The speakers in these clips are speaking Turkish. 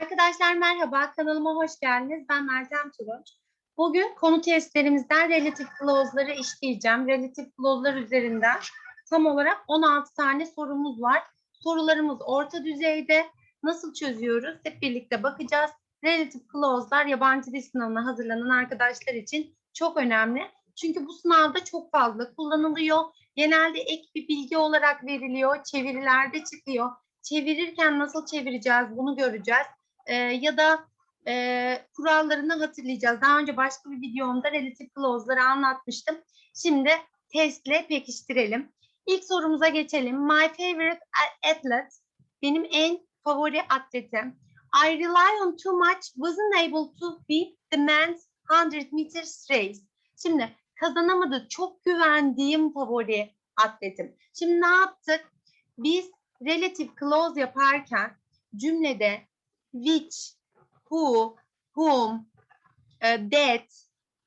Arkadaşlar merhaba, kanalıma hoş geldiniz. Ben Meltem Turunç. Bugün konu testlerimizden relative clause'ları işleyeceğim. Relative clause'lar üzerinden tam olarak 16 tane sorumuz var. Sorularımız orta düzeyde. Nasıl çözüyoruz? Hep birlikte bakacağız. Relative clause'lar yabancı dil sınavına hazırlanan arkadaşlar için çok önemli. Çünkü bu sınavda çok fazla kullanılıyor. Genelde ek bir bilgi olarak veriliyor. Çevirilerde çıkıyor. Çevirirken nasıl çevireceğiz bunu göreceğiz. Ee, ya da e, kurallarını hatırlayacağız. Daha önce başka bir videomda relative clause'ları anlatmıştım. Şimdi testle pekiştirelim. İlk sorumuza geçelim. My favorite athlete, benim en favori atletim. I rely on too much, wasn't able to beat the men's 100 meters race. Şimdi kazanamadı, çok güvendiğim favori atletim. Şimdi ne yaptık? Biz relative clause yaparken cümlede which, who, whom, e, that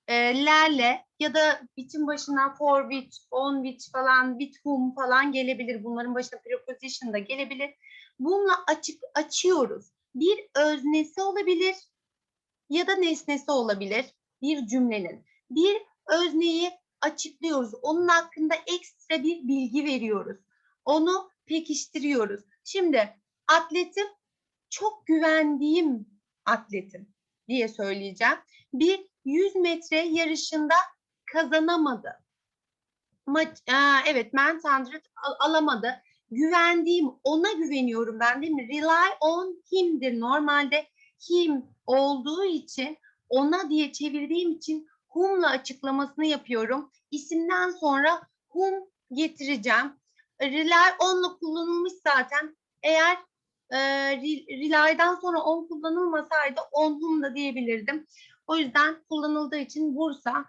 e, lerle ya da biçim başına for which, on which falan, with whom falan gelebilir. Bunların başına preposition da gelebilir. Bununla açık açıyoruz. Bir öznesi olabilir ya da nesnesi olabilir bir cümlenin. Bir özneyi açıklıyoruz. Onun hakkında ekstra bir bilgi veriyoruz. Onu pekiştiriyoruz. Şimdi atletim çok güvendiğim atletim diye söyleyeceğim. Bir 100 metre yarışında kazanamadı. Maç, aa, evet Mentandret al alamadı. Güvendiğim, ona güveniyorum ben değil mi? Rely on him'dir. Normalde him olduğu için ona diye çevirdiğim için whom'la açıklamasını yapıyorum. İsimden sonra whom getireceğim. Rely on'la kullanılmış zaten. Eğer e, rely'den sonra on kullanılmasaydı on whom da diyebilirdim. O yüzden kullanıldığı için Bursa.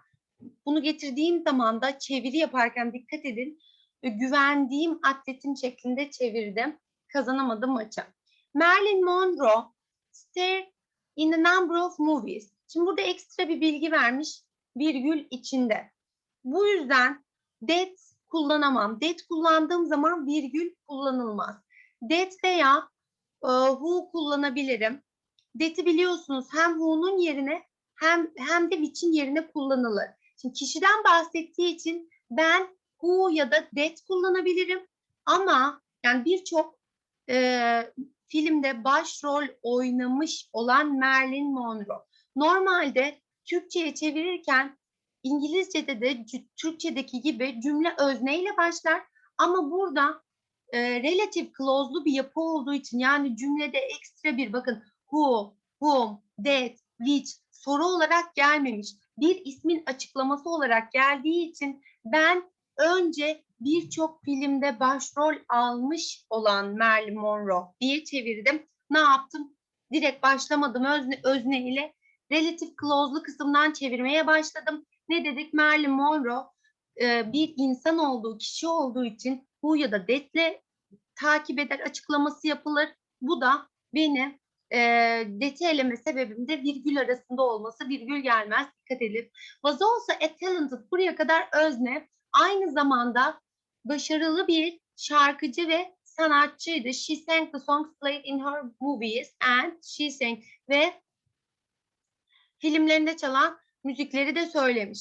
Bunu getirdiğim zaman da çeviri yaparken dikkat edin. E, güvendiğim atletim şeklinde çevirdim. Kazanamadım maçı. Marilyn Monroe starred in a number of movies. Şimdi burada ekstra bir bilgi vermiş virgül içinde. Bu yüzden that kullanamam. That kullandığım zaman virgül kullanılmaz. That veya e, who kullanabilirim. That'i biliyorsunuz hem who'nun yerine hem hem de which'in yerine kullanılır. Şimdi kişiden bahsettiği için ben who ya da that kullanabilirim. Ama yani birçok e, filmde başrol oynamış olan Marilyn Monroe. Normalde Türkçe'ye çevirirken İngilizce'de de Türkçe'deki gibi cümle özneyle başlar. Ama burada e, relative clause'lu bir yapı olduğu için yani cümlede ekstra bir bakın who, whom, that, which soru olarak gelmemiş. Bir ismin açıklaması olarak geldiği için ben önce birçok filmde başrol almış olan Marilyn Monroe diye çevirdim. Ne yaptım? Direkt başlamadım özne, özne ile relative clause'lu kısımdan çevirmeye başladım. Ne dedik? Marilyn Monroe bir insan olduğu, kişi olduğu için bu ya da that'le takip eder, açıklaması yapılır. Bu da beni e, deti eleme sebebim de virgül arasında olması. Virgül gelmez, dikkat edin. Was also a talented, buraya kadar özne. Aynı zamanda başarılı bir şarkıcı ve sanatçıydı. She sang the songs played in her movies and she sang ve filmlerinde çalan müzikleri de söylemiş.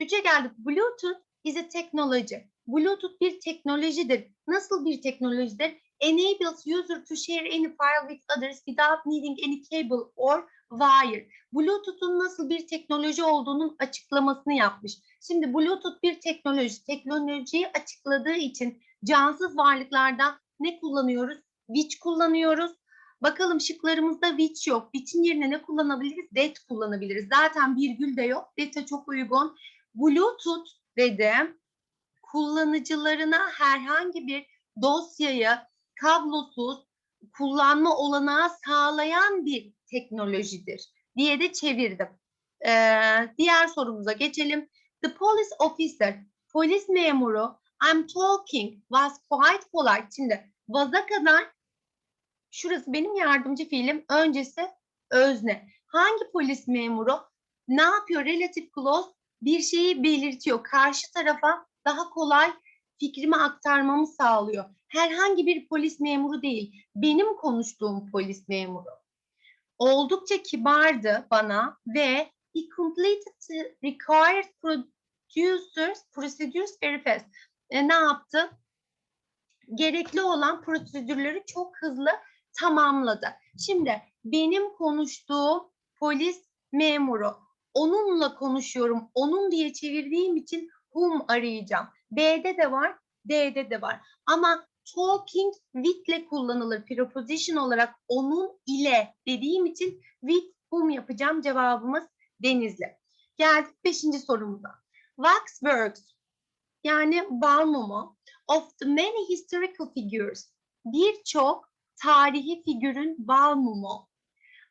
Üçe geldik. Bluetooth is a technology. Bluetooth bir teknolojidir. Nasıl bir teknolojidir? Enables user to share any file with others without needing any cable or wire. Bluetooth'un nasıl bir teknoloji olduğunun açıklamasını yapmış. Şimdi Bluetooth bir teknoloji. Teknolojiyi açıkladığı için cansız varlıklarda ne kullanıyoruz? Which kullanıyoruz. Bakalım şıklarımızda which yok. Which'in yerine ne kullanabiliriz? That kullanabiliriz. Zaten virgül de yok. That'e çok uygun. Bluetooth dedim. Kullanıcılarına herhangi bir dosyayı kablosuz kullanma olanağı sağlayan bir teknolojidir diye de çevirdim. Ee, diğer sorumuza geçelim. The police officer, polis memuru, I'm talking was quite polite. Şimdi was'a kadar şurası benim yardımcı fiilim, öncesi özne. Hangi polis memuru ne yapıyor? Relative clause bir şeyi belirtiyor. Karşı tarafa daha kolay fikrimi aktarmamı sağlıyor. Herhangi bir polis memuru değil. Benim konuştuğum polis memuru. oldukça kibardı bana ve he completed required producers, procedures very fast. E, ne yaptı? Gerekli olan prosedürleri çok hızlı tamamladı. Şimdi benim konuştuğum polis memuru. Onunla konuşuyorum. Onun diye çevirdiğim için whom arayacağım. B'de de var, D'de de var. Ama talking with ile kullanılır. Preposition olarak onun ile dediğim için with whom yapacağım. Cevabımız Denizli. Geldik beşinci sorumuza. Waxworks yani bal mumu of the many historical figures birçok tarihi figürün bal mumu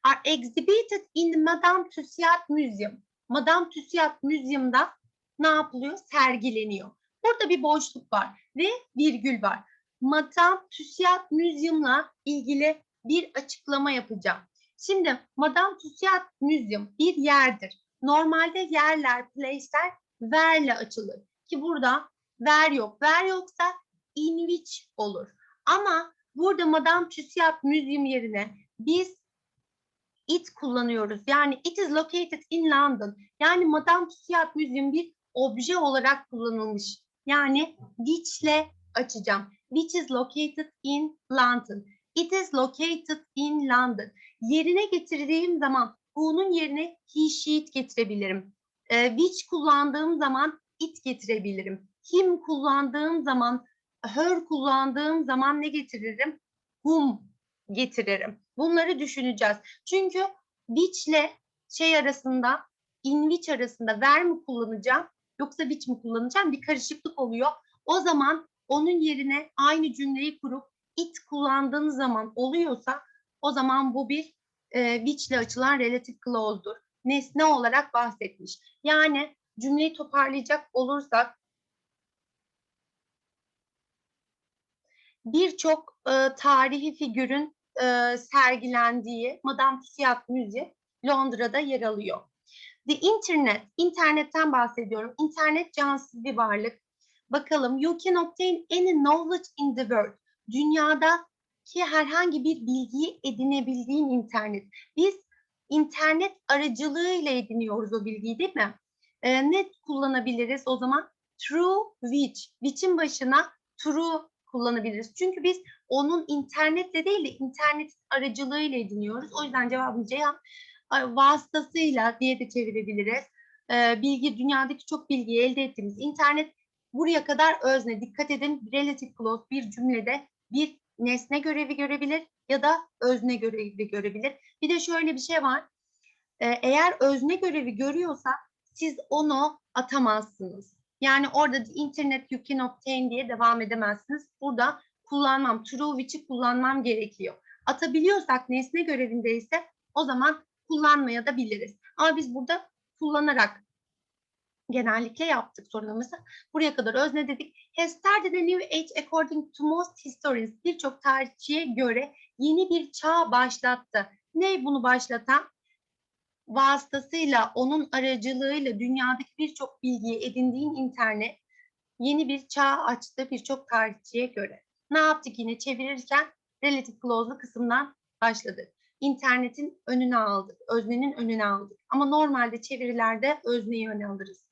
are exhibited in the Madame Tussauds Museum. Madame Tussauds Museum'da ne yapılıyor? Sergileniyor. Burada bir boşluk var ve virgül var. Madame Tussauds Museum'la ilgili bir açıklama yapacağım. Şimdi Madame Tussauds Museum bir yerdir. Normalde yerler, place'ler verle açılır. Ki burada ver yok. Ver yoksa in which olur. Ama burada Madame Tussauds Museum yerine biz it kullanıyoruz. Yani it is located in London. Yani Madame Tussauds Museum bir obje olarak kullanılmış. Yani which'le açacağım. Which is located in London. It is located in London. Yerine getirdiğim zaman who'nun yerine he, she, it getirebilirim. Ee, which kullandığım zaman it getirebilirim. Him kullandığım zaman, her kullandığım zaman ne getiririm? Whom getiririm. Bunları düşüneceğiz. Çünkü which ile şey arasında, in which arasında ver mi kullanacağım yoksa which mi kullanacağım bir karışıklık oluyor. O zaman onun yerine aynı cümleyi kurup it kullandığın zaman oluyorsa o zaman bu bir e, which ile açılan relative clause'dur. Nesne olarak bahsetmiş. Yani cümleyi toparlayacak olursak birçok e, tarihi figürün e, sergilendiği Madame Tussauds Müziği Londra'da yer alıyor. The Internet, internetten bahsediyorum. İnternet cansız bir varlık. Bakalım, you can obtain any knowledge in the world. Dünyada ki herhangi bir bilgiyi edinebildiğin internet. Biz internet aracılığıyla ediniyoruz o bilgiyi değil mi? Ee, ne kullanabiliriz o zaman? Through which. Which'in başına through kullanabiliriz. Çünkü biz onun internetle değil de internet aracılığıyla ediniyoruz. O yüzden cevabım Ceyhan vasıtasıyla diye de çevirebiliriz. Bilgi, dünyadaki çok bilgiyi elde ettiğimiz internet buraya kadar özne. Dikkat edin relative clause bir cümlede bir nesne görevi görebilir ya da özne görevi görebilir. Bir de şöyle bir şey var. Eğer özne görevi görüyorsa siz onu atamazsınız. Yani orada internet you can obtain diye devam edemezsiniz. Burada kullanmam, true which'i kullanmam gerekiyor. Atabiliyorsak nesne görevindeyse o zaman kullanmaya da biliriz. Ama biz burada kullanarak genellikle yaptık sorunumuzu. Buraya kadar özne dedik. Has started a new age according to most historians. Birçok tarihçiye göre yeni bir çağ başlattı. Ne bunu başlatan? Vasıtasıyla, onun aracılığıyla dünyadaki birçok bilgiyi edindiğin internet yeni bir çağ açtı birçok tarihçiye göre. Ne yaptık yine çevirirken relative clause'lu kısımdan başladık. İnternetin önüne aldık, öznenin önüne aldık. Ama normalde çevirilerde özneyi öne alırız.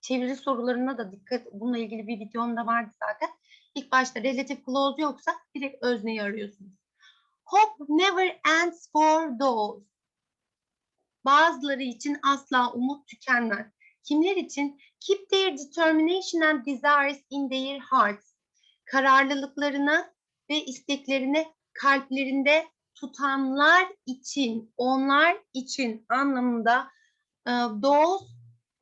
Çeviri sorularına da dikkat, bununla ilgili bir videom da vardı zaten. İlk başta relative clause yoksa direkt özneyi arıyorsunuz. Hope never ends for those. Bazıları için asla umut tükenmez. Kimler için? Keep their determination and desires in their hearts. Kararlılıklarını ve isteklerini kalplerinde tutanlar için, onlar için anlamında e, those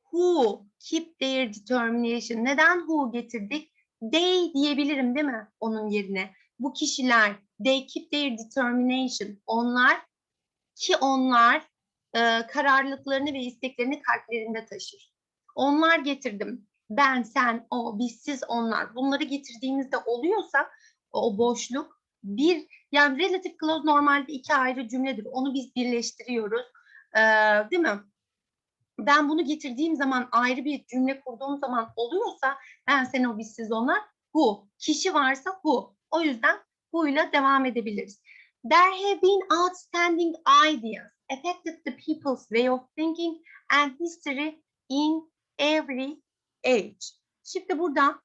who keep their determination. Neden who getirdik? They diyebilirim değil mi onun yerine? Bu kişiler, they keep their determination. Onlar ki onlar e, kararlılıklarını ve isteklerini kalplerinde taşır. Onlar getirdim. Ben, sen, o, biz, siz, onlar. Bunları getirdiğimizde oluyorsa o boşluk bir yani relative clause normalde iki ayrı cümledir. Onu biz birleştiriyoruz. Ee, değil mi? Ben bunu getirdiğim zaman ayrı bir cümle kurduğum zaman oluyorsa ben sen o biz siz onlar who. Kişi varsa who. O yüzden ile devam edebiliriz. There have been outstanding ideas affected the people's way of thinking and history in every age. Şimdi burada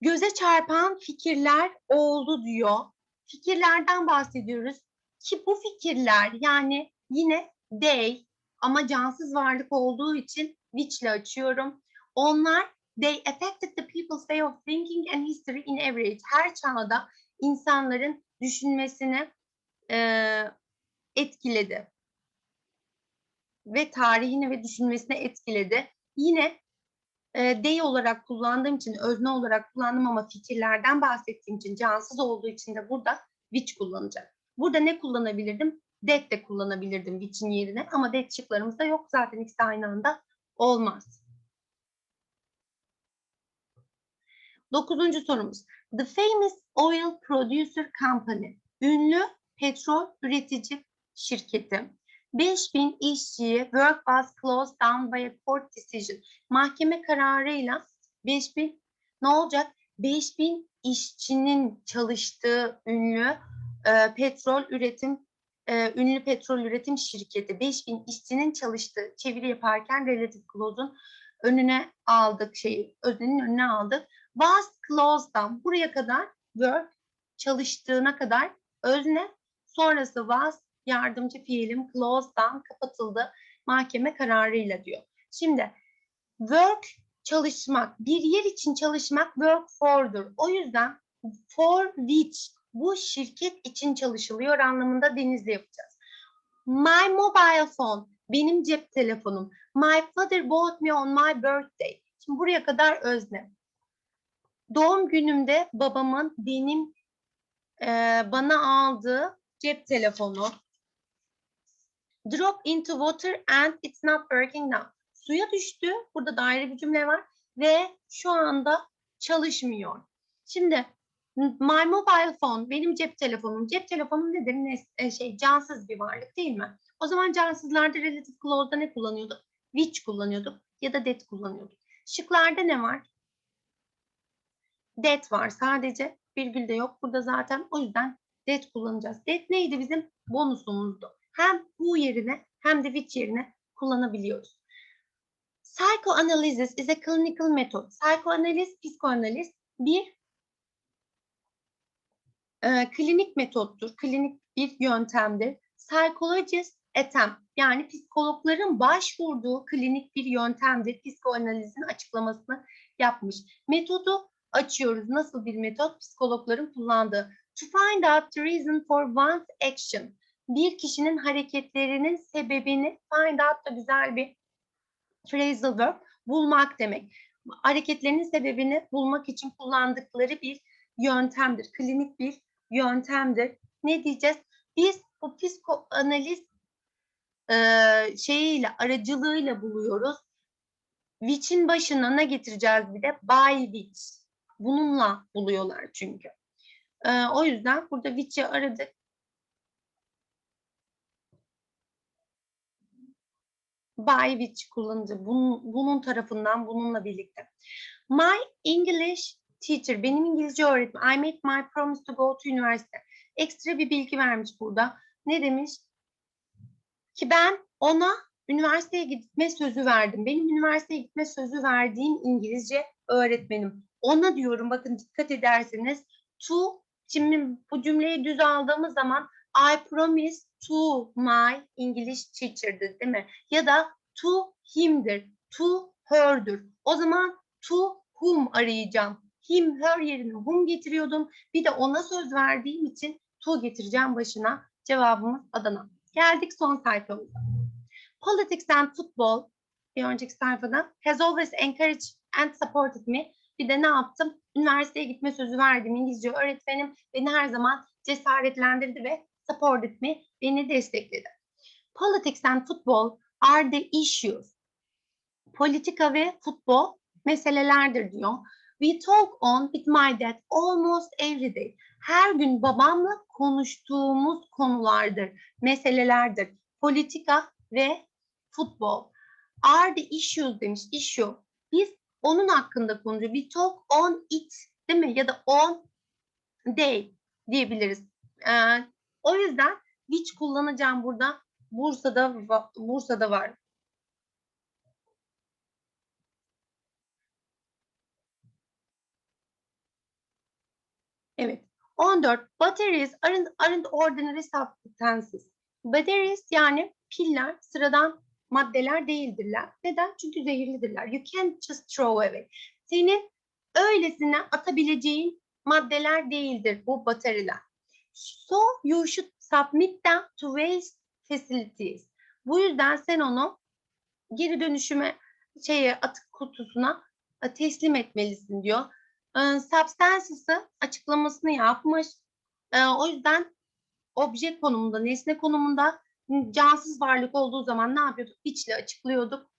göze çarpan fikirler oldu diyor. Fikirlerden bahsediyoruz ki bu fikirler yani yine they ama cansız varlık olduğu için which ile açıyorum. Onlar they affected the people's way of thinking and history in every age. Her çağda insanların düşünmesini eee, etkiledi. Ve tarihini ve düşünmesini etkiledi. Yine e, they olarak kullandığım için, özne olarak kullandım ama fikirlerden bahsettiğim için, cansız olduğu için de burada which kullanacağım. Burada ne kullanabilirdim? That de kullanabilirdim which'in yerine ama that şıklarımızda yok. Zaten ikisi aynı anda olmaz. Dokuzuncu sorumuz. The famous oil producer company. Ünlü petrol üretici şirketi. 5000 işçiye work was closed down by a court decision. Mahkeme kararıyla 5000 ne olacak? 5000 işçinin çalıştığı ünlü e, petrol üretim e, ünlü petrol üretim şirketi 5000 işçinin çalıştığı çeviri yaparken relative clause'un önüne aldık şeyi öznenin önüne aldık. Was closed down buraya kadar work çalıştığına kadar özne sonrası was yardımcı fiilim closed down kapatıldı mahkeme kararıyla diyor. Şimdi work çalışmak, bir yer için çalışmak work for'dur. O yüzden for which bu şirket için çalışılıyor anlamında denizli yapacağız. My mobile phone benim cep telefonum. My father bought me on my birthday. Şimdi buraya kadar özne. Doğum günümde babamın benim e, bana aldığı cep telefonu. Drop into water and it's not working now. Suya düştü. Burada da bir cümle var ve şu anda çalışmıyor. Şimdi my mobile phone benim cep telefonum. Cep telefonum nedir? Ne, e, şey cansız bir varlık değil mi? O zaman cansızlarda relative clause'da ne kullanıyorduk? Which kullanıyorduk ya da that kullanıyorduk. Şıklarda ne var? That var sadece. Virgül de yok burada zaten. O yüzden that kullanacağız. That neydi bizim? Bonusumuzdu. Hem who yerine hem de which yerine kullanabiliyoruz. Psychoanalysis is a clinical method. Psychoanaliz, psikoanaliz bir e, klinik metottur, klinik bir yöntemdir. Psychologist attempt yani psikologların başvurduğu klinik bir yöntemdir. Psikoanalizin açıklamasını yapmış. Metodu açıyoruz. Nasıl bir metot? Psikologların kullandığı. To find out the reason for one's action. Bir kişinin hareketlerinin sebebini find out da güzel bir phrasal verb bulmak demek. Hareketlerinin sebebini bulmak için kullandıkları bir yöntemdir. Klinik bir yöntemdir. Ne diyeceğiz? Biz bu psikoanaliz e, şeyiyle, aracılığıyla buluyoruz. Which'in başına ne getireceğiz bir de? By which. Bununla buluyorlar çünkü. E, o yüzden burada which'i aradık. By which kullanıcı. Bunun, bunun tarafından, bununla birlikte. My English teacher, benim İngilizce öğretmenim. I made my promise to go to university. Ekstra bir bilgi vermiş burada. Ne demiş? Ki ben ona üniversiteye gitme sözü verdim. Benim üniversiteye gitme sözü verdiğim İngilizce öğretmenim. Ona diyorum bakın dikkat ederseniz to şimdi bu cümleyi düz aldığımız zaman I promise to my English teacher'dır değil mi? Ya da to him'dir, to her'dür. O zaman to whom arayacağım. Him, her yerine whom getiriyordum. Bir de ona söz verdiğim için to getireceğim başına. Cevabımız Adana. Geldik son sayfamıza. Politics and football bir önceki sayfada has always encouraged and supported me. Bir de ne yaptım? Üniversiteye gitme sözü verdim. İngilizce öğretmenim beni her zaman cesaretlendirdi ve supported me. Beni destekledi. Politics and football are the issues. Politika ve futbol meselelerdir diyor. We talk on with my dad almost every day. Her gün babamla konuştuğumuz konulardır, meselelerdir. Politika ve futbol. Are the issues demiş, issue. Biz onun hakkında konuşuyoruz. We talk on it değil mi? Ya da on day diyebiliriz. Ee, O yüzden which kullanacağım burada. Bursa'da Bursa'da var. Evet. 14. Batteries aren't, aren't ordinary substances. Batteries yani piller sıradan maddeler değildirler. Neden? Çünkü zehirlidirler. You can't just throw away. Senin öylesine atabileceğin maddeler değildir bu bataryalar. So you should submit them to waste facilities. Bu yüzden sen onu geri dönüşüme şeye atık kutusuna e, teslim etmelisin diyor. E, substances'ı açıklamasını yapmış. E, o yüzden obje konumunda, nesne konumunda cansız varlık olduğu zaman ne yapıyorduk? Which'le açıklıyorduk.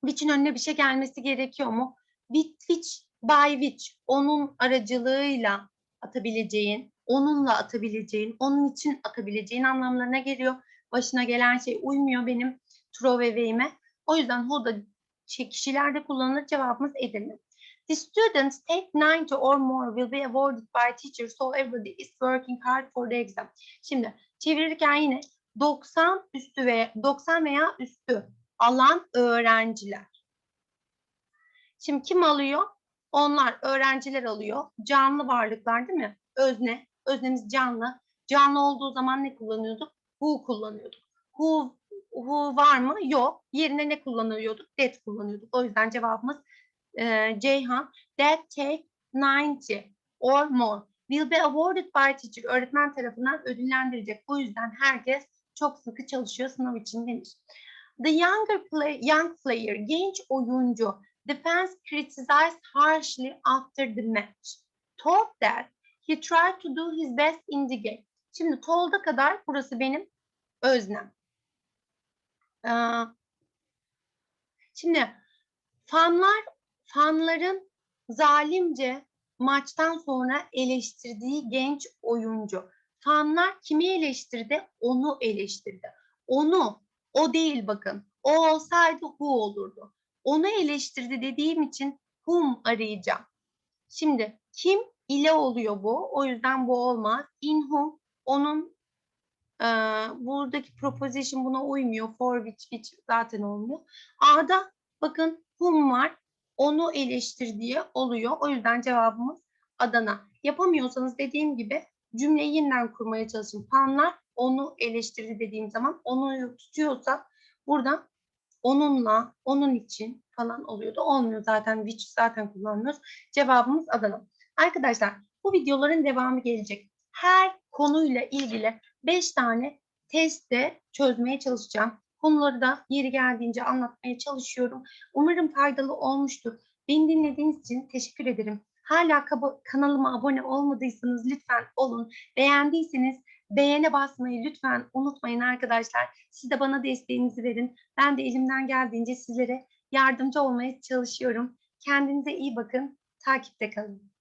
Which'in önüne bir şey gelmesi gerekiyor mu? With which, by which, onun aracılığıyla atabileceğin, onunla atabileceğin, onun için atabileceğin anlamlarına geliyor. Başına gelen şey uymuyor benim throw away'ime. O yüzden who'da şey, kişilerde kullanılır cevabımız Edirne. The students take 90 or more will be awarded by teacher so everybody is working hard for the exam. Şimdi çevirirken yine 90 üstü ve 90 veya üstü alan öğrenciler. Şimdi kim alıyor? Onlar öğrenciler alıyor. Canlı varlıklar değil mi? Özne. Öznemiz canlı. Canlı olduğu zaman ne kullanıyorduk? Who kullanıyorduk. Who, who var mı? Yok. Yerine ne kullanıyorduk? That kullanıyorduk. O yüzden cevabımız e, Ceyhan. That take 90 or more will be awarded by teacher. Öğretmen tarafından ödüllendirilecek. Bu yüzden herkes çok sıkı çalışıyor sınav için denir. The younger play, young player, genç oyuncu, defense criticized harshly after the match. Told that he tried to do his best in the game. Şimdi told'a kadar burası benim öznem. Şimdi fanlar, fanların zalimce maçtan sonra eleştirdiği genç oyuncu. Fanlar kimi eleştirdi? Onu eleştirdi. Onu, o değil bakın. O olsaydı who olurdu. Onu eleştirdi dediğim için whom arayacağım. Şimdi kim ile oluyor bu. O yüzden bu olmaz. In whom onun e, buradaki proposition buna uymuyor. For which, which zaten olmuyor. A'da bakın whom var. Onu eleştir diye oluyor. O yüzden cevabımız Adana. Yapamıyorsanız dediğim gibi cümleyi yeniden kurmaya çalışın. Fanlar onu eleştirdi dediğim zaman onu tutuyorsa burada onunla, onun için falan oluyordu. Olmuyor zaten. Which zaten kullanmıyoruz. Cevabımız Adana. Arkadaşlar bu videoların devamı gelecek. Her konuyla ilgili 5 tane testte çözmeye çalışacağım. Konuları da yeri geldiğince anlatmaya çalışıyorum. Umarım faydalı olmuştur. Beni dinlediğiniz için teşekkür ederim. Hala kanalıma abone olmadıysanız lütfen olun. Beğendiyseniz beğene basmayı lütfen unutmayın arkadaşlar. Siz de bana desteğinizi verin. Ben de elimden geldiğince sizlere yardımcı olmaya çalışıyorum. Kendinize iyi bakın. Takipte kalın.